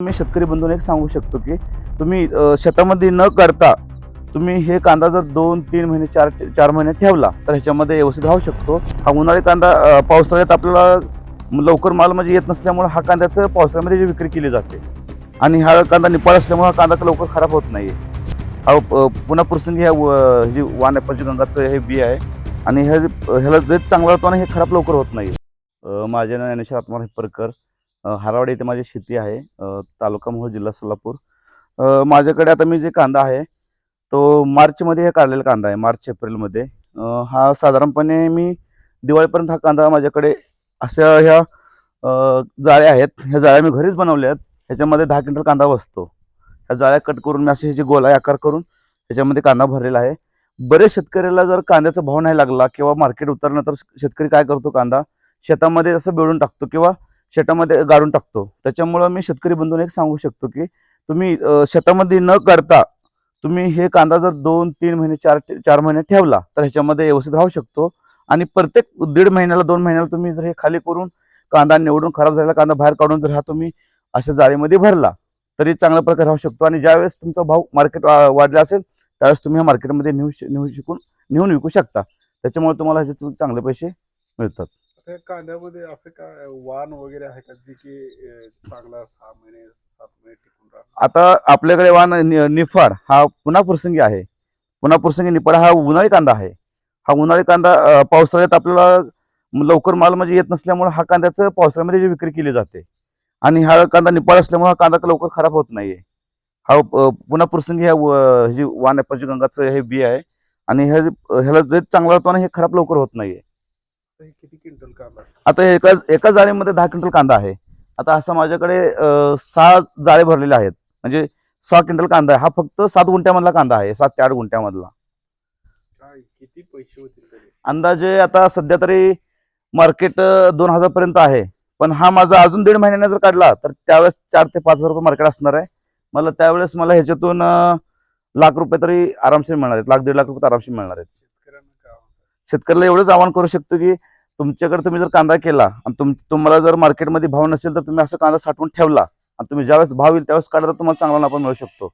मी शेतकरी बंधून एक सांगू शकतो की तुम्ही शेतामध्ये न करता तुम्ही हे कांदा जर दोन तीन महिने चार चार महिने ठेवला तर ह्याच्यामध्ये व्यवस्थित राहू शकतो. हा उन्हाळी कांदा पावसाळ्यात आपल्याला लवकर माल म्हणजे येत नसल्यामुळे हा कांद्याचं पावसाळ्यामध्ये जी विक्री केली जाते. आणि हा कांदा निपाळ असल्यामुळे हा कांदा लवकर खराब होत नाही हा पुन्हा प्रसंगी ह्या व- जी वान पंचगंगाचं हे बी आहे आणि ह्या ह्याला जे चांगला होतो आणि हे खराब लवकर होत नाही माझे नाव ज्ञानेश्वर आत्मा परकर हारावाडी येथे माझी शेती आहे. तालुका मोहोळ जिल्हा सोलापूर. माझ्याकडे आता मी जे कांदा आहे तो मार्चमध्ये हे काढलेला कांदा आहे मार्च एप्रिलमध्ये. हा साधारणपणे मी दिवाळीपर्यंत हा कांदा माझ्याकडे अशा ह्या जाळ्या आहेत. ह्या जाळ्या मी घरीच बनवल्या आहेत. ह्याच्यामध्ये दहा क्विंटल कांदा बसतो. ह्या जाळ्या कट करून मी असे ह्याचे गोलाई आकार करून ह्याच्यामध्ये कांदा भरलेला आहे. बरेच शेतकऱ्याला जर कांद्याचा भाव नाही लागला किंवा मार्केट उतरल्यानंतर शेतकरी काय करतो कांदा? शेतामध्ये असं बिळून टाकतो किंवा शेतामध्ये गाडून टाकतो. त्याच्यामुळं मी शेतकरी बंधून एक सांगू शकतो की तुम्ही शेतामध्ये न करता तुम्ही हे कांदा जर दोन तीन महिने चार चार महिने ठेवला तर ह्याच्यामध्ये व्यवस्थित राहू शकतो. आणि प्रत्येक दीड महिन्याला दोन महिन्याला तुम्ही जर हे खाली करून कांदा निवडून खराब झालेला कांदा बाहेर काढून जर हा तुम्ही अशा जाळीमध्ये भरला तरी चांगल्या प्रकारे राहू शकतो. आणि ज्यावेळेस तुमचा भाव मार्केट वाढला असेल त्यावेळेस तुम्ही हा मार्केटमध्ये नेऊ नेऊ शिकून नेऊन विकू शकता. त्याच्यामुळे तुम्हाला ह्याच्यातून चांगले पैसे मिळतात. आता कांद्यामध्ये असं काय वाण वगैरे आहे का जे की अं, चांगला सहा महिने सात महिने टिकून आता आपल्याकडे वान नि- निफाड हा पुन्हा प्रसंगी आहे. पुन्हा प्रसंगी निफाड हा उन्हाळी कांदा आहे. हा उन्हाळी कांदा अं, पावसाळ्यात आपल्याला लवकर माल म्हणजे येत नसल्यामुळे हा कांद्याचं पावसाळ्यामध्ये जी विक्री केली जाते. आणि हा कांदा निपाळ असल्यामुळे हा कांदा लवकर खराब होत नाहीये. हा अं, पुन्हा प्रसंगी ह्या व- जी वान ॲपलची हे बी आहे. आणि ह्या ह्याला रेट चांगला होतो आणि हे खराब लवकर होत नाहीये. हे किती क्विंटल कांदा आता एका एका जाळीमध्ये दहा क्विंटल कांदा आहे. आता असं माझ्याकडे अं, सहा जाळे भरलेले आहेत. म्हणजे सहा क्विंटल कांदा आहे. हा फक्त सात गुंठ्यामधला कांदा आहे. सात ते आठ गुंठ्यामधला. काय किती पैसे होतील तरी? अंदाजे आता सध्या तरी मार्केट दोन हजार पर्यंत आहे. पण हा माझा अजून दीड महिन्याने जर काढला तर त्यावेळेस चार ते पाच हजार रुपये मार्केट असणार आहे. मला त्यावेळेस मला ह्याच्यातून अं, लाख रुपये तरी आरामशीर मिळणार आहेत. लाख दीड लाख रुपये आरामशीर मिळणार आहेत. शेतकऱ्यांना काय म्हणतात शेतकऱ्याला एवढंच आवाहन करू शकतो की तुमच्याकडे तुम्ही जर कांदा केला आणि तुम तुम्हाला जर मार्केटमध्ये भाव नसेल तर तुम्ही असं कांदा साठवून ठेवला आणि तुम्ही ज्यावेळेस भाव येईल त्यावेळेस काढला तर तुम्हाला चांगला नफा मिळू शकतो.